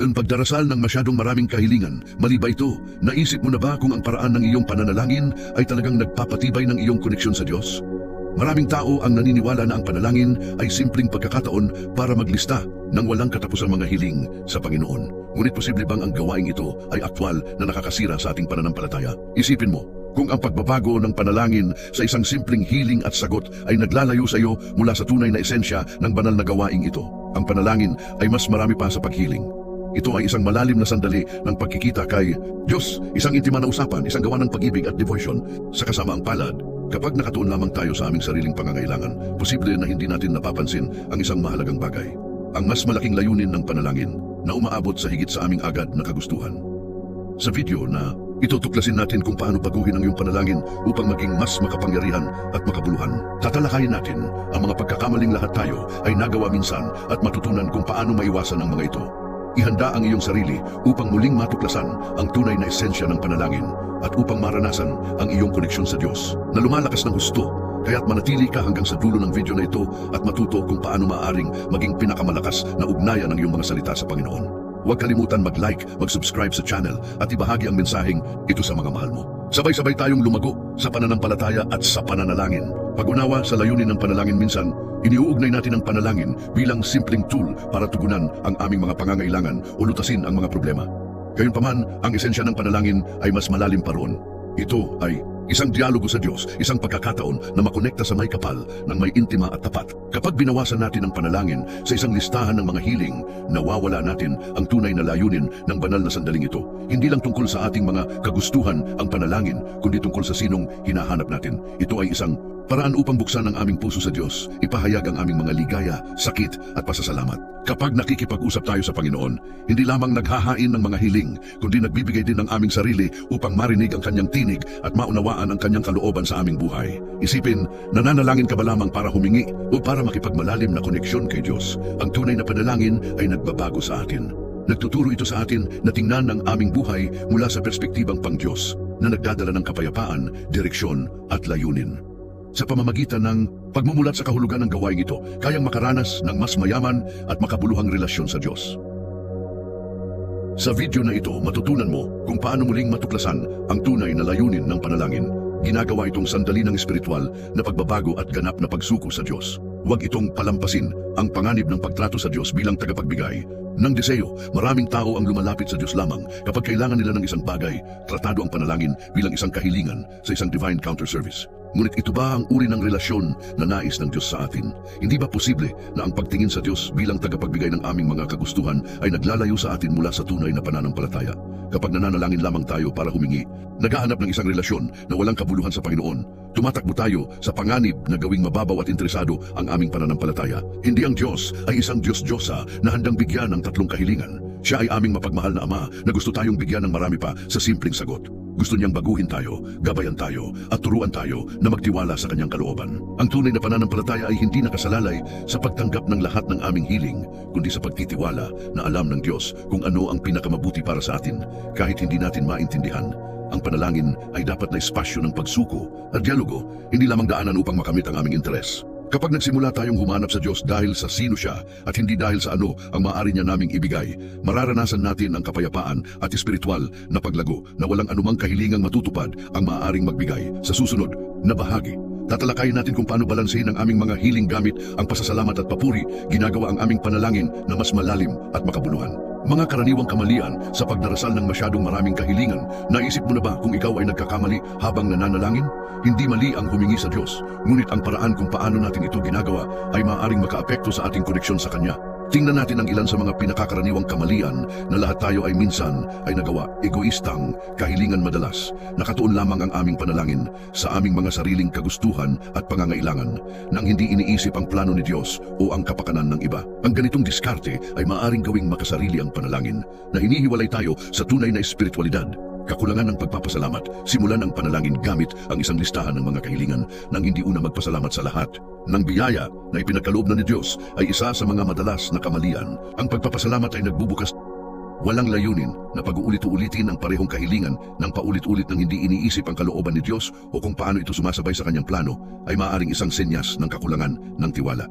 Ang pagdarasal ng masyadong maraming kahilingan, mali ba ito? Naisip mo na ba kung ang paraan ng iyong pananalangin ay talagang nagpapatibay ng iyong koneksyon sa Diyos? Maraming tao ang naniniwala na ang panalangin ay simpleng pagkakataon para maglista ng walang katapusang mga hiling sa Panginoon. Ngunit posible bang ang gawaing ito ay aktwal na nakakasira sa ating pananampalataya? Isipin mo, kung ang pagbabago ng panalangin sa isang simpleng hiling at sagot ay naglalayo sa iyo mula sa tunay na esensya ng banal na gawaing ito, ang panalangin ay mas marami pa sa paghiling. Ito ay isang malalim na sandali ng pagkikita kay Diyos, isang intima na usapan, isang gawa ng pag-ibig at devotion sa kasamaang palad. Kapag nakatuon lamang tayo sa aming sariling pangangailangan, posible na hindi natin napapansin ang isang mahalagang bagay. Ang mas malaking layunin ng panalangin na umaabot sa higit sa aming agad na kagustuhan. Sa video na itutuklasin natin kung paano baguhin ang iyong panalangin upang maging mas makapangyarihan at makabuluhan. Tatalakayin natin ang mga pagkakamaling lahat tayo ay nagawa minsan at matutunan kung paano maiwasan ang mga ito. Ihanda ang iyong sarili upang muling matuklasan ang tunay na esensya ng panalangin at upang maranasan ang iyong koneksyon sa Diyos na lumalakas ng husto kaya't manatili ka hanggang sa dulo ng video na ito at matuto kung paano maaaring maging pinakamalakas na ugnayan ng iyong mga salita sa Panginoon. Huwag kalimutan mag-like, mag-subscribe sa channel at ibahagi ang mensaheng ito sa mga mahal mo. Sabay-sabay tayong lumago sa pananampalataya at sa pananalangin. Pag-unawa sa layunin ng panalangin minsan, iniuugnay natin ang panalangin bilang simpleng tool para tugunan ang aming mga pangangailangan o lutasin ang mga problema. Gayunpaman, ang esensya ng panalangin ay mas malalim pa roon. Ito ay isang dialogo sa Diyos, isang pagkakataon na makonekta sa may kapal ng may intima at tapat. Kapag binawasan natin ang panalangin sa isang listahan ng mga hiling, nawawala natin ang tunay na layunin ng banal na sandaling ito. Hindi lang tungkol sa ating mga kagustuhan ang panalangin, kundi tungkol sa sinong hinahanap natin. Ito ay isang paraan upang buksan ang aming puso sa Diyos, ipahayag ang aming mga ligaya, sakit at pasasalamat. Kapag nakikipag-usap tayo sa Panginoon, hindi lamang naghahain ng mga hiling, kundi nagbibigay din ng aming sarili upang marinig ang kanyang tinig at maunawaan ang kanyang kalooban sa aming buhay. Isipin, nananalangin ka ba lamang para humingi o para makipagmalalim na koneksyon kay Diyos? Ang tunay na panalangin ay nagbabago sa atin. Nagtuturo ito sa atin na tingnan ang aming buhay mula sa perspektibang pang Diyos na nagdadala ng kapayapaan, direksyon at layunin. Sa pamamagitan ng pagmumulat sa kahulugan ng gawain ito, kayang makaranas ng mas mayaman at makabuluhang relasyon sa Diyos. Sa video na ito, matutunan mo kung paano muling matuklasan ang tunay na layunin ng panalangin. Ginagawa itong sandali ng espiritual na pagbabago at ganap na pagsuko sa Diyos. Huwag itong palampasin ang panganib ng pagtrato sa Diyos bilang tagapagbigay. Ng deseo, maraming tao ang lumalapit sa Diyos lamang kapag kailangan nila ng isang bagay, tratado ang panalangin bilang isang kahilingan sa isang divine counter service. Ngunit ito ba ang uri ng relasyon na nais ng Diyos sa atin? Hindi ba posible na ang pagtingin sa Diyos bilang tagapagbigay ng aming mga kagustuhan ay naglalayo sa atin mula sa tunay na pananampalataya? Kapag nananalangin lamang tayo para humingi, naghahanap ng isang relasyon na walang kabuluhan sa Panginoon, tumatakbo tayo sa panganib na gawing mababaw at interesado ang aming pananampalataya. Hindi ang Diyos ay isang Diyos-Diyosa na handang bigyan ng tatlong kahilingan. Siya ay aming mapagmahal na Ama na gusto tayong bigyan ng marami pa sa simpleng sagot. Gusto niyang baguhin tayo, gabayan tayo, at turuan tayo na magtiwala sa kanyang kalooban. Ang tunay na pananampalataya ay hindi nakasalalay sa pagtanggap ng lahat ng aming hiling, kundi sa pagtitiwala na alam ng Diyos kung ano ang pinakamabuti para sa atin, kahit hindi natin maintindihan. Ang panalangin ay dapat na espasyo ng pagsuko at dialogo, hindi lamang daanan upang makamit ang aming interes. Kapag nagsimula tayong humanap sa Diyos dahil sa sino siya at hindi dahil sa ano ang maaari niya naming ibigay, mararanasan natin ang kapayapaan at espiritual na paglago na walang anumang kahilingang matutupad ang maaaring magbigay. Sa susunod na bahagi, tatalakayin natin kung paano balansehin ang aming mga hiling gamit ang pasasalamat at papuri, ginagawa ang aming panalangin na mas malalim at makabuluhan. Mga karaniwang kamalian sa pagdarasal ng masyadong maraming kahilingan, naisip mo na ba kung ikaw ay nagkakamali habang nananalangin? Hindi mali ang humingi sa Diyos, ngunit ang paraan kung paano natin ito ginagawa ay maaaring makaapekto sa ating koneksyon sa Kanya. Tingnan natin ang ilan sa mga pinakakaraniwang kamalian na lahat tayo ay minsan ay nagawa, egoistang, kahilingan madalas, nakatuon lamang ang aming panalangin sa aming mga sariling kagustuhan at pangangailangan nang hindi iniisip ang plano ni Diyos o ang kapakanan ng iba. Ang ganitong diskarte ay maaaring gawing makasarili ang panalangin na hinihiwalay tayo sa tunay na espiritualidad Kakulangan ng pagpapasalamat, simulan ang panalangin gamit ang isang listahan ng mga kahilingan nang hindi una magpasalamat sa lahat. Nang biyaya na ipinagkaloob na ni Diyos ay isa sa mga madalas na kamalian. Ang pagpapasalamat ay nagbubukas Walang layunin na pag-uulit-ulitin ang parehong kahilingan ng paulit-ulit nang hindi iniisip ang kalooban ni Diyos o kung paano ito sumasabay sa kanyang plano ay maaaring isang senyas ng kakulangan ng tiwala.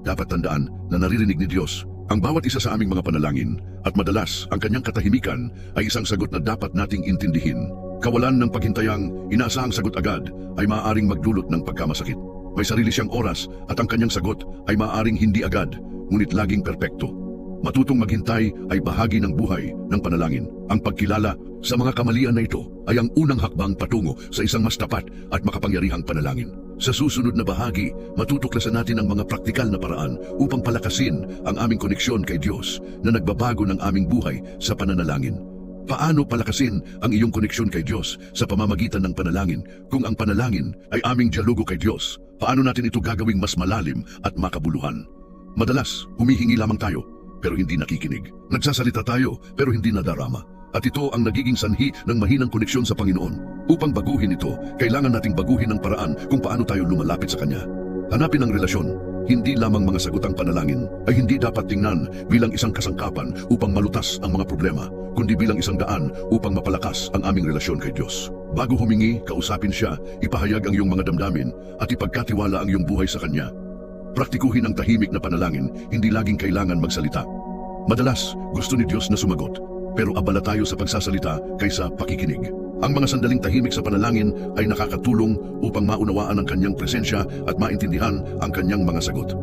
Dapat tandaan na naririnig ni Diyos Ang bawat isa sa aming mga panalangin at madalas ang kanyang katahimikan ay isang sagot na dapat nating intindihin. Kawalan ng paghintayang inaasahang sagot agad ay maaaring magdulot ng pagkamasakit. May sarili siyang oras at ang kanyang sagot ay maaaring hindi agad, ngunit laging perpekto. Matutong maghintay ay bahagi ng buhay ng panalangin. Ang pagkilala sa mga kamalian na ito ay ang unang hakbang patungo sa isang mas tapat at makapangyarihang panalangin. Sa susunod na bahagi, matutuklasan natin ang mga praktikal na paraan upang palakasin ang aming koneksyon kay Diyos na nagbabago ng aming buhay sa pananalangin. Paano palakasin ang iyong koneksyon kay Diyos sa pamamagitan ng panalangin kung ang panalangin ay aming dialogo kay Diyos? Paano natin ito gagawing mas malalim at makabuluhan? Madalas, humihingi lamang tayo pero hindi nakikinig. Nagsasalita tayo pero hindi nadarama. At ito ang nagiging sanhi ng mahinang koneksyon sa Panginoon. Upang baguhin ito, kailangan nating baguhin ang paraan kung paano tayo lumalapit sa Kanya. Hanapin ang relasyon. Hindi lamang mga sagutang panalangin ay hindi dapat tingnan bilang isang kasangkapan upang malutas ang mga problema, kundi bilang isang daan upang mapalakas ang aming relasyon kay Diyos. Bago humingi, kausapin siya, ipahayag ang iyong mga damdamin at ipagkatiwala ang iyong buhay sa Kanya. Praktikuhin ang tahimik na panalangin, hindi laging kailangan magsalita. Madalas, gusto ni Diyos na sumagot, pero abala tayo sa pagsasalita kaysa pakikinig. Ang mga sandaling tahimik sa panalangin ay nakakatulong upang maunawaan ang kanyang presensya at maintindihan ang kanyang mga sagot.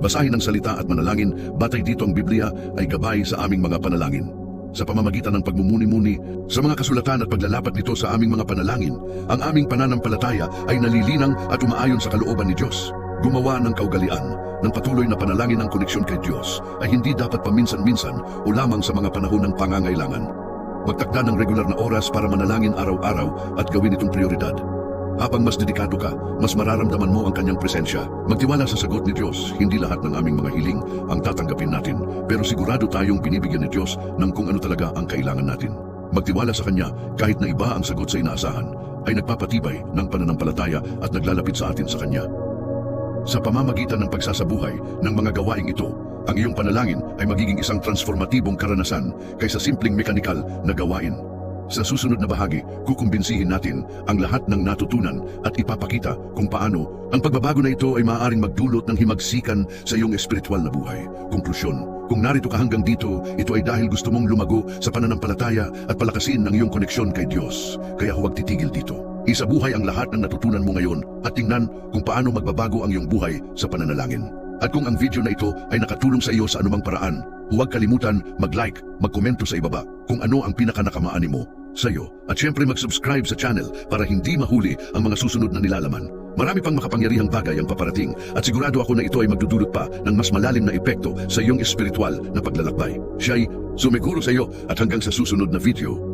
Basahin ang salita at manalangin, batay dito ang Biblia ay gabay sa aming mga panalangin. Sa pamamagitan ng pagmumuni-muni, sa mga kasulatan at paglalapat nito sa aming mga panalangin, ang aming pananampalataya ay nalilinang at umaayon sa kalooban ni Diyos. Gumawa ng kaugalian ng patuloy na panalangin ng koneksyon kay Diyos ay hindi dapat paminsan-minsan o lamang sa mga panahon ng pangangailangan. Magtakda ng regular na oras para manalangin araw-araw at gawin itong prioridad. Habang mas dedikado ka, mas mararamdaman mo ang kanyang presensya. Magtiwala sa sagot ni Diyos, hindi lahat ng aming mga hiling ang tatanggapin natin, pero sigurado tayong binibigyan ni Diyos ng kung ano talaga ang kailangan natin. Magtiwala sa Kanya kahit na iba ang sagot sa inaasahan, ay nagpapatibay ng pananampalataya at naglalapit sa atin sa Kanya. Sa pamamagitan ng pagsasabuhay ng mga gawaing ito, ang iyong panalangin ay magiging isang transformatibong karanasan kaysa simpleng mekanikal na gawain. Sa susunod na bahagi, kukumbinsihin natin ang lahat ng natutunan at ipapakita kung paano ang pagbabago na ito ay maaaring magdulot ng himagsikan sa iyong espiritual na buhay. Konklusyon, kung narito ka hanggang dito, ito ay dahil gusto mong lumago sa pananampalataya at palakasin ang iyong koneksyon kay Diyos. Kaya huwag titigil dito. Isabuhay ang lahat ng natutunan mo ngayon at tingnan kung paano magbabago ang iyong buhay sa pananalangin. At kung ang video na ito ay nakatulong sa iyo sa anumang paraan, huwag kalimutan mag-like, magkomento sa ibaba kung ano ang pinakanakamaan mo sa iyo. At syempre mag-subscribe sa channel para hindi mahuli ang mga susunod na nilalaman. Marami pang makapangyarihang bagay ang paparating at sigurado ako na ito ay magdudulot pa ng mas malalim na epekto sa iyong espiritual na paglalakbay. Siya ay sumiguro sa iyo at hanggang sa susunod na video.